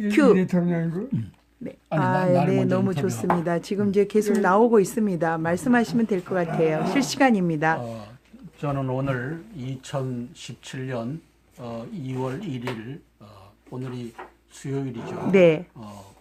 이- 큐. 이 대통령이고 네. 아니, 나- 아, 나를 네, 너무 인터뷰하고. 좋습니다. 지금 이제 계속 나오고 있습니다. 말씀하시면 될 것 같아요. 실시간입니다. 어, 저는 오늘 2017년 어, 2월 1일 어, 오늘이 수요일이죠. 네. 어,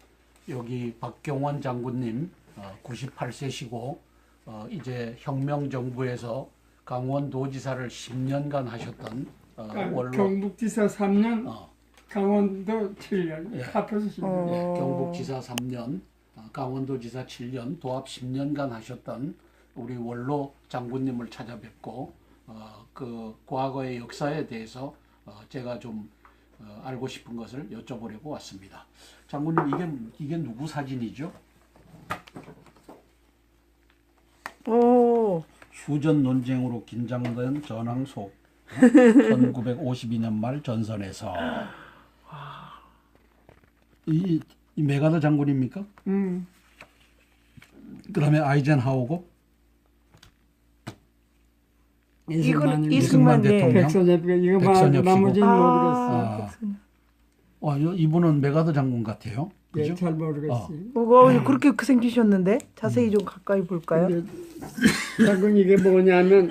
여기 박경원 장군님 어, 98세시고 어, 이제 혁명 정부에서 강원도지사를 10년간 하셨던 어, 아, 원로 경북지사 3년, 어, 강원도 7년, 예. 합해서 10년. 어. 예, 경북지사 3년, 어, 강원도지사 7년, 도합 10년간 하셨던 우리 원로 장군님을 찾아뵙고 어, 그 과거의 역사에 대해서 어, 제가 좀 어, 알고 싶은 것을 여쭤보려고 왔습니다. 장군님 이게 이게 누구 사진이죠? 오, 휴전 논쟁으로 긴장된 전황 속 1952년 말 전선에서 이, 이 메가더 장군입니까? 음, 그다음에 아이젠하우고 이건 이승만, 이승만 네. 대통령. 이거 백선엽 씨고. 나머지는 모르겠어. 아, 아. 요- 이분은 메가더 장군 같아요. 예, 그죠? 잘 모르겠어. 어. 뭐가 그렇게 그 생기셨는데 자세히 좀 가까이 볼까요? 장군 이게 뭐냐면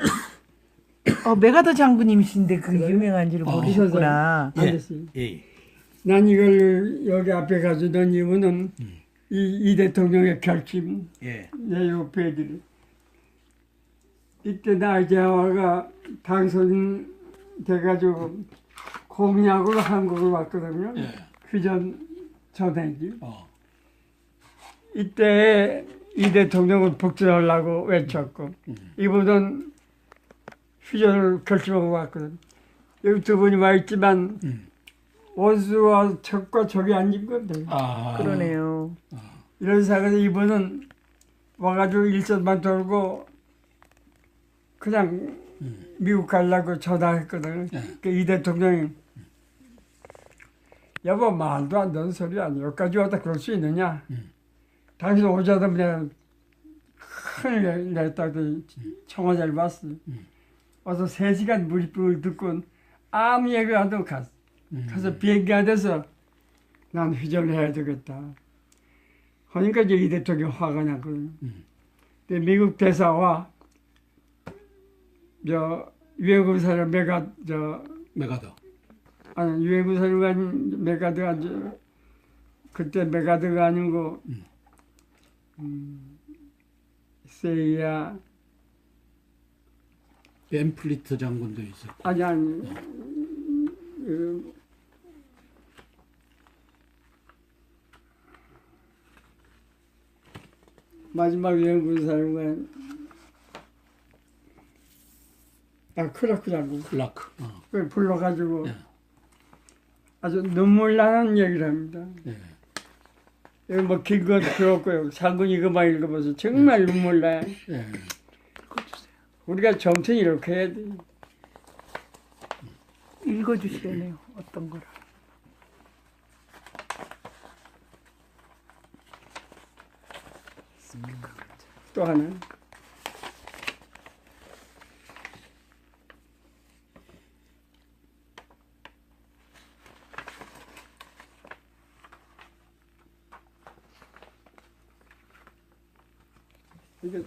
어, 메가더 장군님이신데 그 유명한지를 어. 모르셨구나. 아저씨. 예. 난 이걸 여기 앞에 가져던 이유는 음. 이, 이 대통령의 결심 예. 내 옆에들이 이때 나이자와가 당선돼가지고 공약으로 한국을 왔거든요. 예. 휴전 전행기. 어. 이때 이 대통령은 복수하려고 외쳤고 음. 이분은 휴전을 결심하고 왔거든. 여기 두 분이 와 있지만 음. 원수와 적과 적이 아닌 건데 아. 그러네요. 이런 상황에서 이분은 와가지고 일선만 돌고 그냥 음. 미국 가려고 전화했거든. 예. 그이 대통령이 여보 말도 안 되는 소리 아니야. 여기까지 왔다 그럴 수 있느냐. 음. 당신 오자도 그냥 큰일 냈다고 청와대를 왔어. 음. 와서 세시간 물입을 듣고 아무 얘기 안 하고 갔어. 음. 가서 비행기 안에서 난 휴전을 해야 되겠다. 그러니까 이제 이 대통령이 화가 났거든. 음. 근데 미국 대사와 저 유해군 사람 메가 저 메가더. 아니 유해군 사람이 아닌 메가드가 아니 그때 메가드가 아니고 음. 음, 세이야 벤플리트 장군도 있었고. 아니 아니 그, 마지막 유해군 사람은 아 크라크라고 클라크. 어. 그걸 불러가지고 예. 아주 눈물 나는 얘기를 합니다. 예. 여기 뭐 필요 없고요. 장군 이거만 읽어봐서 정말 눈물 나요. 예. 우리가 정치는 이렇게 해야 돼. 읽어주시네요. 어떤 거를. 또 하나. 이거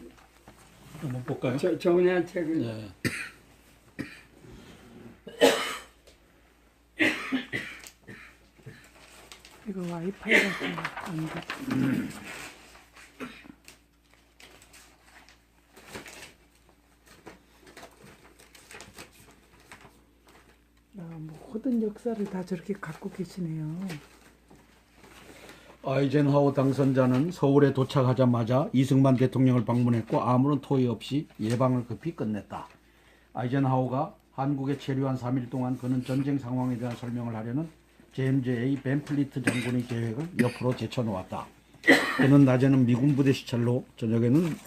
한번 볼까요? 저, 정리한 책을 예. 이거 와이파이 같은 거안 돼. 야, 뭐 모든 역사를 다 저렇게 갖고 계시네요. 아이젠하워 당선자는 서울에 도착하자마자 이승만 대통령을 방문했고 아무런 토의 없이 예방을 급히 끝냈다. 아이젠하워가 한국에 체류한 3일 동안 그는 전쟁 상황에 대한 설명을 하려는 제임즈A 벤플리트 장군의 계획을 옆으로 제쳐놓았다. 그는 낮에는 미군 부대 시찰로 저녁에는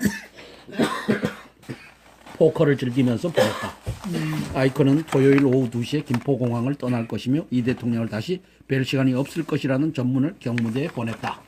포커를 즐기면서 보냈다. 아이콘은 토요일 오후 2시에 김포공항을 떠날 것이며 이 대통령을 다시 뵐 시간이 없을 것이라는 전문을 경무대에 보냈다.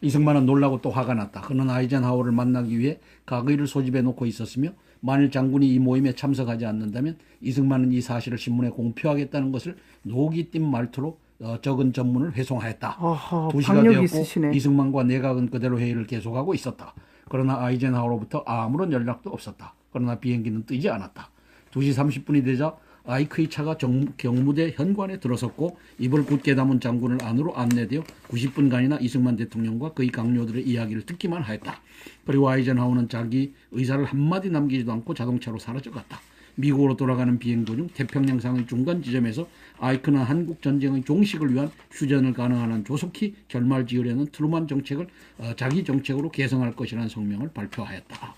이승만은 놀라고 또 화가 났다. 그는 아이젠하워를 만나기 위해 가거의를 소집해 놓고 있었으며 만일 장군이 이 모임에 참석하지 않는다면 이승만은 이 사실을 신문에 공표하겠다는 것을 녹이 띈 말투로 어, 적은 전문을 회송하였다. 어허, 두 시가 되었고 있으시네. 이승만과 내각은 그대로 회의를 계속하고 있었다. 그러나 아이젠하워로부터 아무런 연락도 없었다. 그러나 비행기는 뜨지 않았다. 2시 30분이 되자 아이크의 차가 정- 경무대 현관에 들어섰고 입을 굳게 담은 장군을 안으로 안내되어 90분간이나 이승만 대통령과 그의 강요들의 이야기를 듣기만 하였다. 그리고 아이젠하워는 자기 의사를 한마디 남기지도 않고 자동차로 사라져갔다. 미국으로 돌아가는 비행 도중 태평양상의 중간 지점에서 아이크는 한국 전쟁의 종식을 위한 휴전을 가능한 한 조속히 결말 지으려는 트루만 정책을 어, 자기 정책으로 개성할 것이라는 성명을 발표하였다.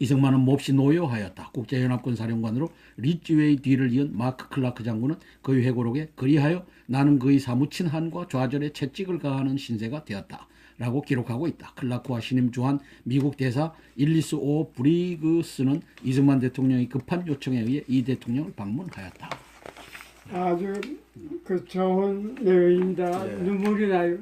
이승만은 몹시 노여하였다. 국제연합군 사령관으로 리츠웨이 뒤를 이은 마크 클라크 장군은 그의 회고록에 그리하여 나는 그의 사무친 한과 좌절에 채찍을 가하는 신세가 되었다. 라고 기록하고 있다. 클라크와 신임 주한 미국 대사 일리스 오 브리그스는 이승만 대통령의 급한 요청에 의해 이 대통령을 방문하였다. 아주 그 좋은 내용입니다. 네. 눈물이 나요.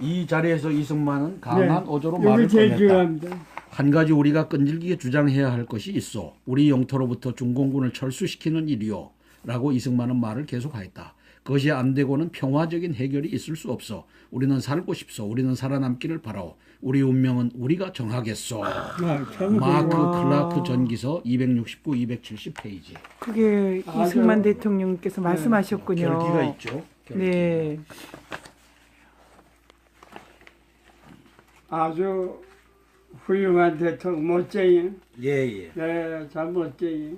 이 자리에서 이승만은 강한 네. 어조로 말을 꺼냈다. 한 가지 우리가 끈질기게 주장해야 할 것이 있어. 우리 영토로부터 중공군을 철수시키는 일이요. 라고 이승만은 말을 계속하였다. 그것이 안 되고는 평화적인 해결이 있을 수 없어. 우리는 살고 싶소. 우리는 살아남기를 바라오. 우리 운명은 우리가 정하겠소. 아, 참 마크 그거. 클라크 전기서 269, 270 페이지. 그게 아주- 이승만 대통령께서 말씀하셨군요. 결기가 있죠. 결기. 네. 아주 훌륭한 대통령 멋쟁이. 예, 예. 네, 참 멋쟁이.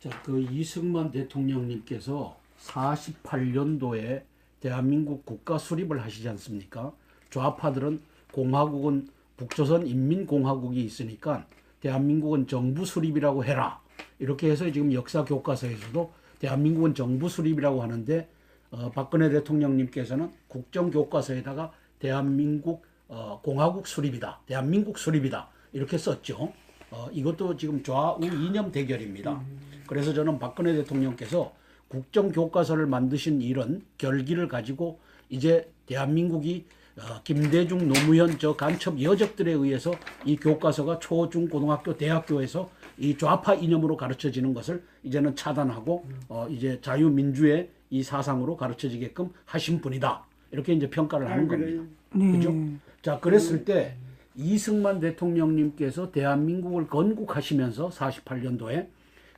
자, 그 이승만 대통령님께서 48년도에 대한민국 국가 수립을 하시지 않습니까? 좌파들은 공화국은 북조선 인민공화국이 있으니까 대한민국은 정부 수립이라고 해라. 이렇게 해서 지금 역사 교과서에서도 대한민국은 정부 수립이라고 하는데 어, 박근혜 대통령님께서는 국정 교과서에다가 대한민국 어, 공화국 수립이다. 대한민국 수립이다. 이렇게 썼죠. 어, 이것도 지금 좌우 이념 대결입니다. 그래서 저는 박근혜 대통령께서 국정 교과서를 만드신 이런 결기를 가지고 이제 대한민국이 어, 김대중 노무현 저 간첩 여적들에 의해서 이 교과서가 초, 중, 고등학교, 대학교에서 이 좌파 이념으로 가르쳐지는 것을 이제는 차단하고 어, 이제 자유민주의 이 사상으로 가르쳐지게끔 하신 분이다. 이렇게 이제 평가를 하는 아. 겁니다. 네. 그죠? 자, 그랬을 때 이승만 대통령님께서 대한민국을 건국하시면서 48년도에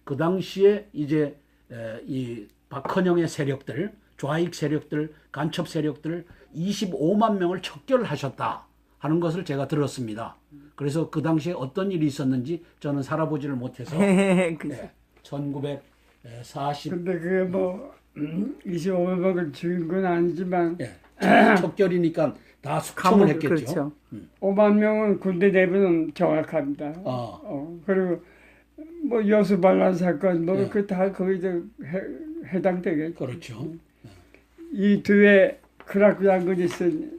그 당시에 이제 에, 이 박헌영의 세력들, 좌익 세력들, 간첩 세력들 25만 명을 척결하셨다 하는 것을 제가 들었습니다. 그래서 그 당시에 어떤 일이 있었는지 저는 살아보지를 못해서 그- 예, 1940 근데 그게 뭐 25명을 죽인 건 아니지만 예, 척결이니까 다 숙청을 감옥 했겠죠. 그렇죠. 5만 명은 군대 내부는 정확합니다. 어. 어, 그리고 뭐 여수 반란 사건 뭐 네. 그다 거기서 해, 해당되겠죠. 그렇죠. 이 뒤에 크라크 장군이 쓴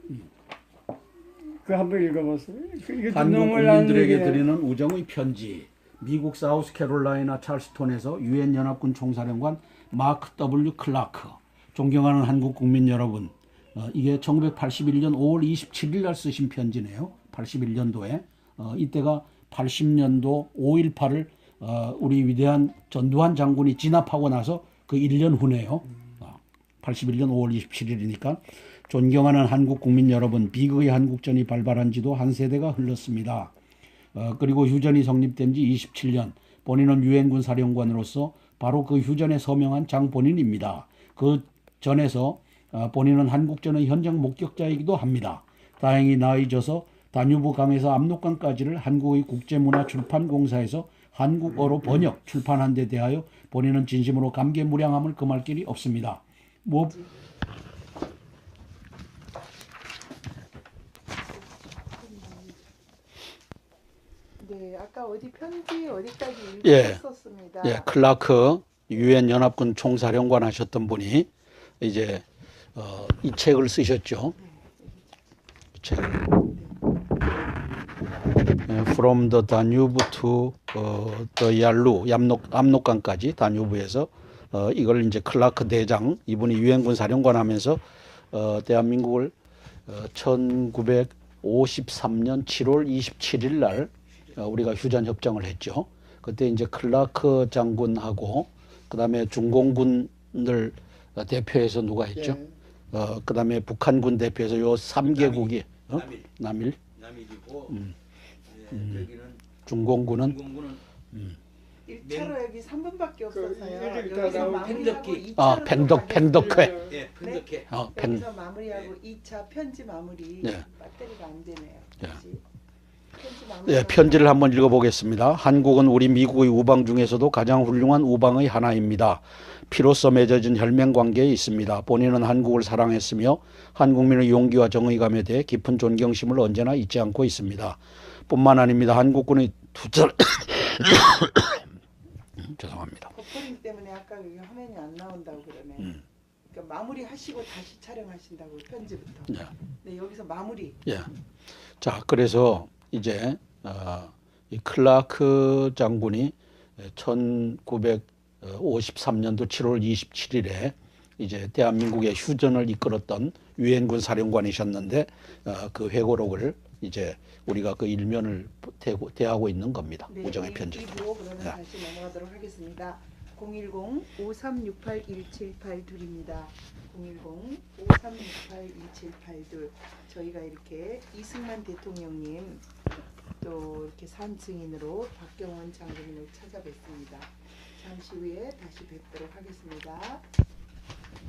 그 한번 읽어보세요. 그- 한국 국민들에게. 드리는 우정의 편지. 미국 사우스캐롤라이나 찰스톤에서 유엔 연합군 총사령관 마크 W 클라크. 존경하는 한국 국민 여러분. 어, 이게 1981년 5월 27일 날 쓰신 편지네요. 81년도에. 어, 이때가 80년도 5.18을 어, 우리 위대한 전두환 장군이 진압하고 나서 그 1년 후네요. 어, 81년 5월 27일이니까 존경하는 한국 국민 여러분, 비극의 한국전이 발발한 지도 한 세대가 흘렀습니다. 어, 그리고 휴전이 성립된 지 27년, 본인은 유엔군 사령관으로서 바로 그 휴전에 서명한 장 본인입니다. 그 전에서 어, 본인은 한국전의 현장 목격자이기도 합니다. 다행히 나이 져서 다뉴브 강에서 압록강까지를 한국의 국제문화출판공사에서 한국어로 번역, 출판한 데 대하여 본인은 진심으로 감개무량함을 금할 길이 없습니다. 뭐 네, 아까 어디 편지 어디까지 예. 읽었었습니다. 예, 클라크 유엔 연합군 총사령관 하셨던 분이 이제 어, 이 책을 쓰셨죠. 이 책. 예, From the Danube to 어, the Yalu, 압록, 압록강까지 다뉴브에서 어, 이걸 이제 클라크 대장 이분이 유엔군 사령관 하면서 어, 대한민국을 어, 1953년 7월 27일 날 어, 우리가 휴전 협정을 했죠. 그때 이제 클라크 장군하고 그다음에 중공군을 어, 대표해서 누가 했죠? 어 그다음에 북한군 대표에서 요 3개국이 어? 남일. 남일 남일이고 음. 예, 여기는 중공군은 공군은 1차로 여기 3분밖에 없어서요. 이렇게 다 여기서 마무리하고 펜덕기. 2차로 아 펜덕 펜덕회 예, 펜덕회. 어, 펜 여기서 마무리하고 2차 편지 마무리 네. 배터리가 안 되네요. 예. 편지. 예, 편지를 한번 읽어보겠습니다. 한국은 우리 미국의 우방 중에서도 가장 훌륭한 우방의 하나입니다. 피로써 맺어진 혈맹 관계에 있습니다. 본인은 한국을 사랑했으며 한국민의 용기와 정의감에 대해 깊은 존경심을 언제나 잊지 않고 있습니다. 뿐만 아닙니다. 한국군의 투철 죄송합니다. 버퍼링 때문에 아까 여기 화면이 안 나온다고 그러네. 음. 그러니까 마무리 하시고 다시 촬영하신다고 편지부터. 예. 네 여기서 마무리. 예. 자, 그래서 이제 어, 이 클라크 장군이 1953년도 7월 27일에 이제 대한민국의 휴전을 이끌었던 유엔군 사령관이셨는데 어, 그 회고록을 이제 우리가 그 일면을 대고, 대하고 있는 겁니다. 네, 우정의 이- 편지. 그러면 네. 다시 넘어가도록 하겠습니다. 010-5368-1782입니다. 010-5368-1782 저희가 이렇게 이승만 대통령님 또 이렇게 산증인으로 박경원 장군님을 찾아뵙습니다. 잠시 후에 다시 뵙도록 하겠습니다.